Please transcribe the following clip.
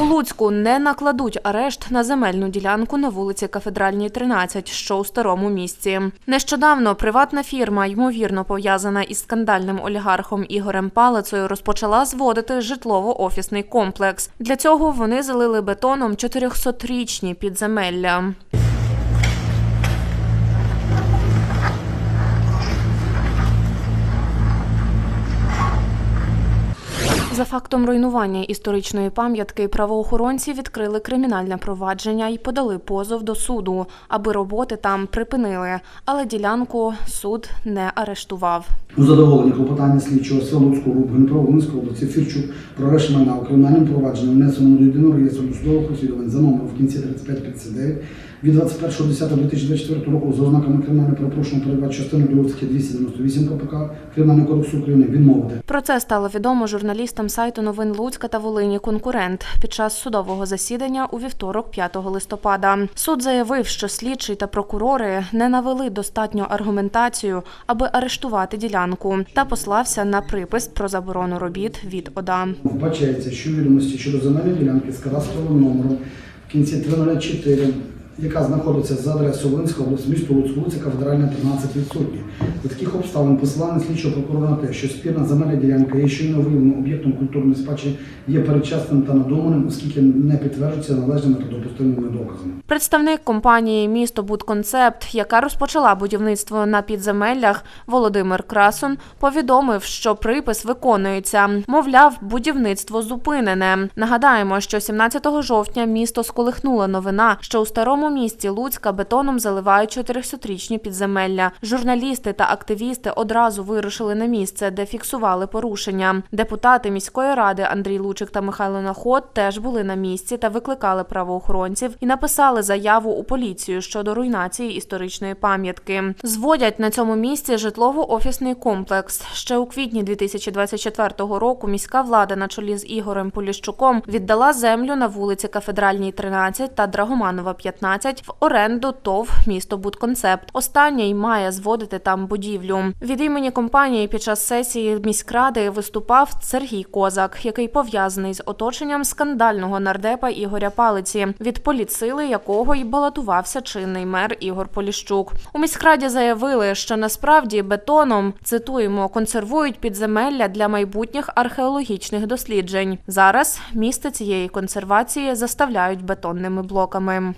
У Луцьку не накладуть арешт на земельну ділянку на вулиці Кафедральній, 13, що у старому місці. Нещодавно приватна фірма, ймовірно пов'язана із скандальним олігархом Ігорем Палицею, розпочала зводити житлово-офісний комплекс. Для цього вони залили бетоном 400-річні підземелля. За фактом руйнування історичної пам'ятки правоохоронці відкрили кримінальне провадження і подали позов до суду, аби роботи там припинили. Але ділянку суд не арештував. У задоволенні клопотання слідчого Селуцького РУП Генпров області Фірчук про майна у кримінальному провадженні внесено до єдиного реєстру досудових розслідувань за номером в кінці 3559 від 21.10.2024 року за ознаками кримінального правопорушення передбачено частиною 2 статті 298 КПК Кримінального кодексу України відмовити. Про це стало відомо журналістам сайту новин Луцька та Волині конкурент під час судового засідання у вівторок, 5 листопада. Суд заявив, що слідчий та прокурори не навели достатньо аргументацію, аби арештувати ділянку, та послався на припис про заборону робіт від ОДА. Вбачається, що відомості щодо земельної ділянки з кадастровим номером в кінці 304, яка знаходиться за адресою Волинська область, місто Луцьк, вулиця Кафедральна, 13 відсутні. У таких обставин посилання слідчого прокурора на те, що спірна земельна ділянка є щойно виявленим об'єктом культурної спадщини, є передчасним та надуманим, оскільки не підтверджується належними та допустимими доказами. Представник компанії Місто Будконцепт, яка розпочала будівництво на підземеллях, Володимир Красун, повідомив, що припис виконується. Мовляв, будівництво зупинене. Нагадаємо, що 17 жовтня місто сколихнула новина, що у старому місті Луцька бетоном заливають 400-річні підземелля. Журналісти та активісти одразу вирушили на місце, де фіксували порушення. Депутати міської ради Андрій Лучик та Михайло Наход теж були на місці та викликали правоохоронців і написали заяву у поліцію щодо руйнації історичної пам'ятки. Зводять на цьому місці житлово-офісний комплекс. Ще у квітні 2024 року міська влада на чолі з Ігорем Поліщуком віддала землю на вулиці Кафедральній 13 та Драгоманова 15 в оренду ТОВ місто Будконцепт. Останній має зводити там будівлю. Від імені компанії під час сесії міськради виступав Сергій Козак, який пов'язаний з оточенням скандального нардепа Ігоря Палиці, від поліцили якого й балотувався чинний мер Ігор Поліщук. У міськраді заявили, що насправді бетоном цитуємо консервують підземелля для майбутніх археологічних досліджень. Зараз місце цієї консервації заставляють бетонними блоками.